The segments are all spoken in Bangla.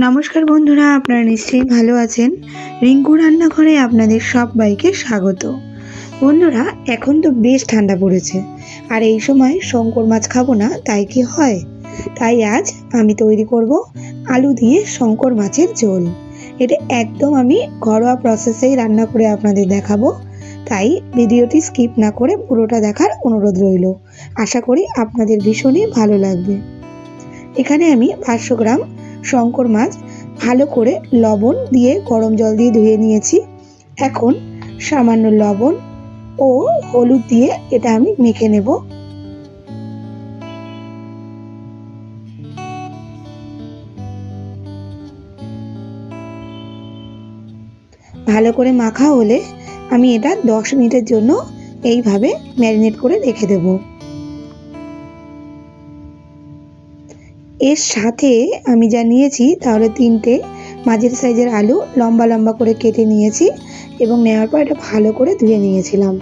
নমস্কার বন্ধুরা, আপনারা নিশ্চয়ই ভালো আছেন। রিঙ্কু রান্নাঘরে আপনাদের সবাইকে স্বাগত। বন্ধুরা, এখন তো বেশ ঠান্ডা পড়েছে। আর এই সময় শঙ্কর মাছ খাব না, তাই কি হয়? তাই আজ আমি তৈরি করব আলু দিয়ে শঙ্কর মাছের ঝোল। এটা একদম আমি ঘরোয়া প্রসেসেই রান্না করে আপনাদের দেখাবো। তাই ভিডিওটি স্কিপ না করে পুরোটা দেখার অনুরোধ রইল। আশা করি আপনাদের ভীষণই ভালো লাগবে। এখানে আমি পাঁচশো গ্রাম শঙ্কর মাছ ভালো করে লবণ দিয়ে গরম জল দিয়ে ধুয়ে নিয়েছি। এখন সামান্য লবণ ও হলুদ দিয়ে এটা আমি মেখে নেব। ভালো করে মাখা হলে আমি এটা দশ মিনিটের জন্য এইভাবে ম্যারিনেট করে রেখে দেবো। এর সাথে আমি যা নিয়েছি তাহলে তিনটে মাঝের সাইজের আলু লম্বা লম্বা করে কেটে নিয়েছি এবং নেওয়ার পর এটা ভালো করে ধুয়ে নিয়েছিলাম।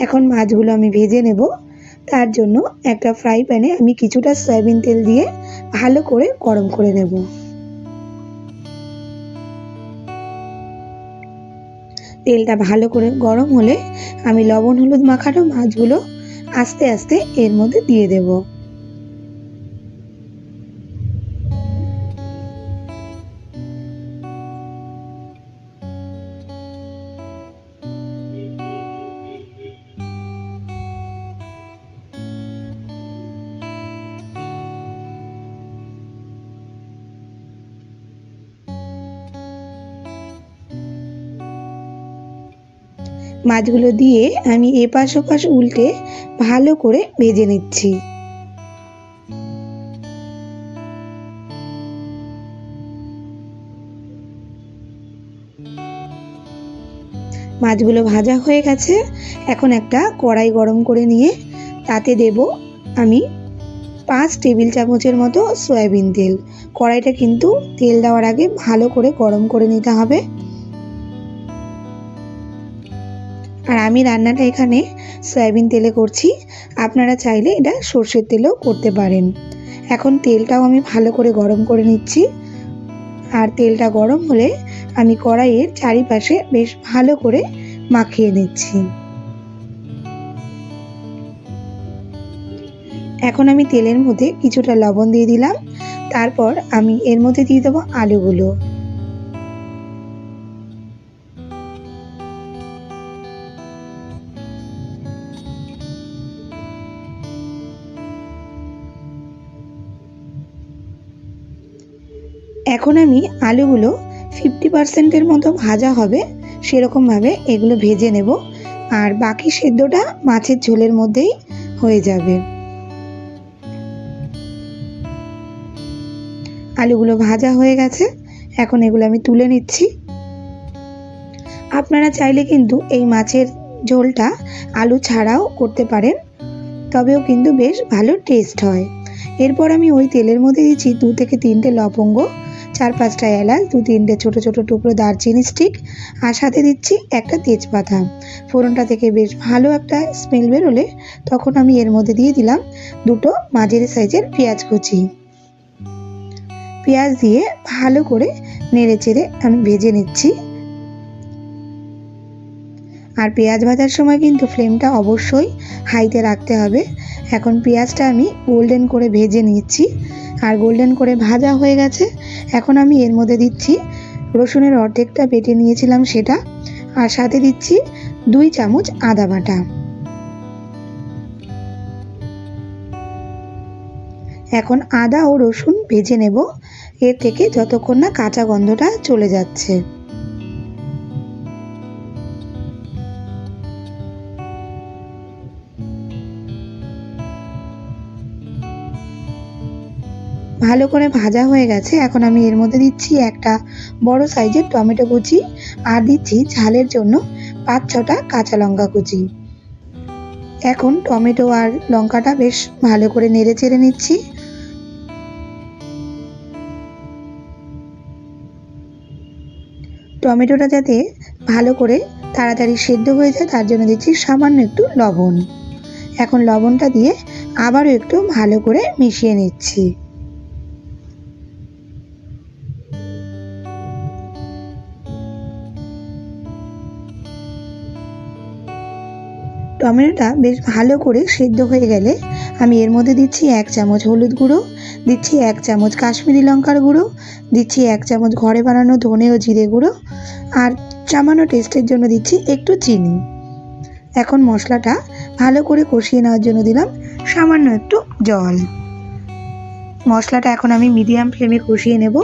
এখন মাছগুলো আমি ভেজে নেব। তার জন্য একটা ফ্রাই প্যানে আমি কিছুটা সয়াবিন তেল দিয়ে ভালো করে গরম করে নেব। তেলটা ভালো করে গরম হলে আমি লবণ, হলুদ মাখানো মাছগুলো আস্তে আস্তে এর মধ্যে দিয়ে দেবো। মাছগুলো দিয়ে আমি এপাশ ওপাশ উল্টে ভালো করে ভেজে নিচ্ছি। মাছগুলো ভাজা হয়ে গেছে। এখন একটা কড়াই গরম করে নিয়ে তাতে দেব আমি পাঁচ টেবিল চামচের মতো সয়াবিন তেল। কড়াইটা কিন্তু তেল দেওয়ার আগে ভালো করে গরম করে নিতে হবে। আর আমি রান্নাটা এখানে সয়াবিন তেলে করছি। আপনারা চাইলে এটা সর্ষের তেলেও করতে পারেন। এখন তেলটাও আমি ভালো করে গরম করে নিচ্ছি। আর তেলটা গরম হলে আমি কড়াইয়ের চারিপাশে বেশ ভালো করে মাখিয়ে নিচ্ছি। এখন আমি তেলের মধ্যে কিছুটা লবণ দিয়ে দিলাম। তারপর আমি এর মধ্যে দিয়ে দেবো আলুগুলো। এখন আমি আলুগুলো ফিফটি পার্সেন্টের মতো ভাজা হবে, সেরকমভাবে এগুলো ভেজে নেব। আর বাকি সেদ্ধটা মাছের ঝোলের মধ্যেই হয়ে যাবে। আলুগুলো ভাজা হয়ে গেছে, এখন এগুলো আমি তুলে নিচ্ছি। আপনারা চাইলে কিন্তু এই মাছের ঝোলটা আলু ছাড়াও করতে পারেন, তবেও কিন্তু বেশ ভালো টেস্ট হয়। এরপর আমি ওই তেলের মধ্যে দিচ্ছি দু থেকে তিনটে লবঙ্গ চার পাঁচটা এলাচ দু তিনটে ছোটো ছোটো টুকরো দারচিনি স্টিক আর সাথে দিচ্ছি একটা তেজপাতা। ফোড়নটা থেকে বেশ ভালো একটা স্মেল বেরোলে তখন আমি এর মধ্যে দিয়ে দিলাম দুটো মাঝারি সাইজের পেঁয়াজ কুচি। পেঁয়াজ দিয়ে ভালো করে নেড়ে চেড়ে আমি ভেজে নিচ্ছি। আর পেঁয়াজ ভাজার সময় কিন্তু ফ্লেমটা অবশ্যই হাইতে রাখতে হবে। এখন পেঁয়াজটা আমি গোল্ডেন করে ভেজে নিচ্ছি। আর গোল্ডেন করে ভাজা হয়ে গেছে। এখন আমি এর মধ্যে দিচ্ছি রসুনের অর্ধেকটা বেটে নিয়েছিলাম সেটা। আর সাথে দিচ্ছি দুই চামচ আদা বাটা। এখন আদা ও রসুন ভেজে নেব। এর থেকে যতক্ষণ না কাঁচা গন্ধটা চলে যাচ্ছে। ভালো করে ভাজা হয়ে গেছে। এখন আমি এর মধ্যে দিচ্ছি একটা বড় সাইজের টমেটো কুচি আর দিচ্ছি ঝালের জন্য পাঁচ ছটা কাঁচা লঙ্কা কুচি। এখন টমেটো আর লঙ্কাটা বেশ ভালো করে নেড়ে চেড়ে নিচ্ছি। টমেটোটা যাতে ভালো করে তাড়াতাড়ি সেদ্ধ হয়ে যায়, তার জন্য দিচ্ছি সামান্য একটু লবণ। এখন লবণটা দিয়ে আবারও একটু ভালো করে মিশিয়ে নিচ্ছি। টমেটোটা বেশ ভালো করে সেদ্ধ হয়ে গেলে আমি এর মধ্যে দিচ্ছি এক চামচ হলুদ গুঁড়ো, দিচ্ছি এক চামচ কাশ্মীরি লঙ্কার গুঁড়ো, দিচ্ছি এক চামচ ঘরে বানানো ধনে ও জিরে গুঁড়ো আর সামান্য টেস্টের জন্য দিচ্ছি একটু চিনি। এখন মশলাটা ভালো করে কষিয়ে নেওয়ার জন্য দিলাম সামান্য একটু জল। মশলাটা এখন আমি মিডিয়াম ফ্লেমে কষিয়ে নেব।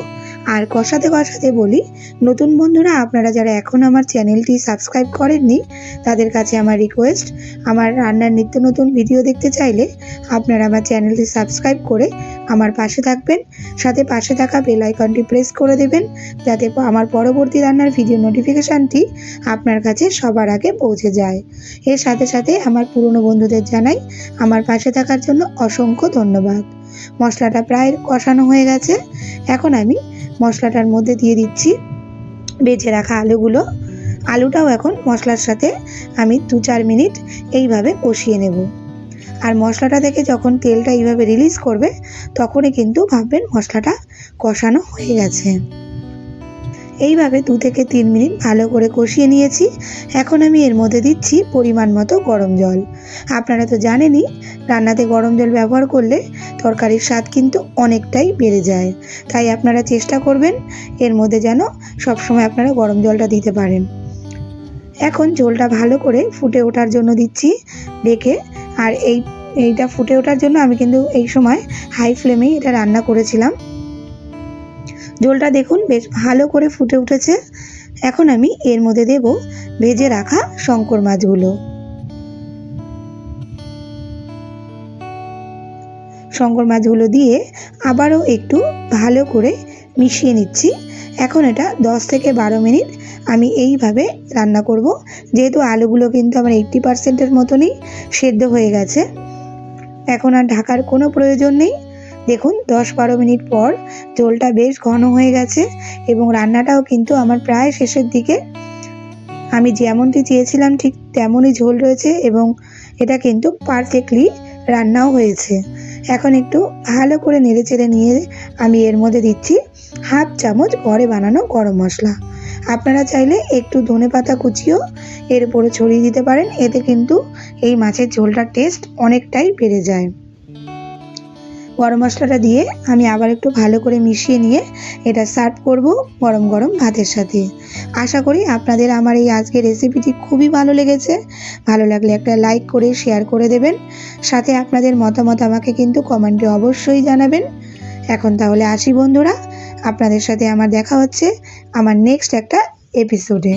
আর কষাতে কষাতে বলি, নতুন বন্ধুরা, আপনারা যারা এখন আমার চ্যানেলটি সাবস্ক্রাইব করেননি, তাদের কাছে আমার রিকোয়েস্ট আমার রান্নার নিত্য নতুন ভিডিও দেখতে চাইলে আপনারা আমার চ্যানেলটি সাবস্ক্রাইব করে আমার পাশে থাকবেন। সাথে পাশে থাকা বেল আইকনটি প্রেস করে দেবেন, যাতে আমার পরবর্তী রান্নার ভিডিও নোটিফিকেশানটি আপনার কাছে সবার আগে পৌঁছে যায়। এর সাথে সাথে আমার পুরনো বন্ধুদের জানাই, আমার পাশে থাকার জন্য অসংখ্য ধন্যবাদ। মশলাটা প্রায় কষানো হয়ে গেছে। এখন আমি মশলাটার মধ্যে দিয়ে দিচ্ছি বেছে রাখা আলুগুলো। আলুটাও এখন মশলার সাথে আমি দু চার মিনিট এইভাবে কষিয়ে নেব। আর মশলাটা থেকে যখন তেলটা এইভাবে রিলিজ করবে, তখনই কিন্তু ভাববেন মশলাটা কষানো হয়ে গেছে। এইভাবে দু থেকে তিন মিনিট ভালো করে কষিয়ে নিয়েছি। এখন আমি এর মধ্যে দিচ্ছি পরিমাণ মতো গরম জল। আপনারা তো জানেনই, রান্নাতে গরম জল ব্যবহার করলে তরকারির স্বাদ কিন্তু অনেকটাই বেড়ে যায়। তাই আপনারা চেষ্টা করবেন এর মধ্যে যেন সবসময় আপনারা গরম জলটা দিতে পারেন। এখন ঝোলটা ভালো করে ফুটে ওঠার জন্য দিচ্ছি ডেকে আর এই, এইটা ফুটে ওঠার জন্য আমি কিন্তু এই সময় হাই ফ্লেমেই এটা রান্না করেছিলাম। ঝোলটা দেখুন, বেশ ভালো করে ফুটে উঠেছে। এখন আমি এর মধ্যে দেব ভেজে রাখা শঙ্কর মাছগুলো। শঙ্কর মাছগুলো দিয়ে আবারও একটু ভালো করে মিশিয়ে নিচ্ছি। এখন এটা দশ থেকে বারো মিনিট আমি এইভাবে রান্না করব। যেহেতু আলুগুলো কিন্তু আমার এইট্টি পার্সেন্টের মতনই সেদ্ধ হয়ে গেছে। এখন আর ঢাকার কোনো প্রয়োজন নেই। দেখুন, দশ বারো মিনিট পর ঝোলটা বেশ ঘন হয়ে গেছে এবং রান্নাটাও কিন্তু আমার প্রায় শেষের দিকে। আমি যেমনটি চেয়েছিলাম ঠিক তেমনই ঝোল রয়েছে এবং এটা কিন্তু পারফেক্টলি রান্নাও হয়েছে। এখন একটু ভালো করে নেড়ে চেড়ে নিয়ে আমি এর মধ্যে দিচ্ছি হাফ চামচ ঘরে বানানো গরম মশলা। আপনারা চাইলে একটু ধনে পাতা কুচিও এর উপরে ছড়িয়ে দিতে পারেন, এতে কিন্তু এই মাছের ঝোলটার টেস্ট অনেকটাই বেড়ে যায়। গরম মশলাটা দিয়ে আমি আবার একটু ভালো করে মিশিয়ে নিয়ে এটা সার্ভ করব গরম গরম ভাতের সাথে। আশা করি আপনাদের আমার এই আজকের রেসিপিটি খুবই ভালো লেগেছে। ভালো লাগলে একটা লাইক করে শেয়ার করে দেবেন। সাথে আপনাদের মতামত আমাকে কিন্তু কমেন্টে অবশ্যই জানাবেন। এখন তাহলে আসি বন্ধুরা, আপনাদের সাথে আমার দেখা হচ্ছে আমার নেক্সট একটা এপিসোডে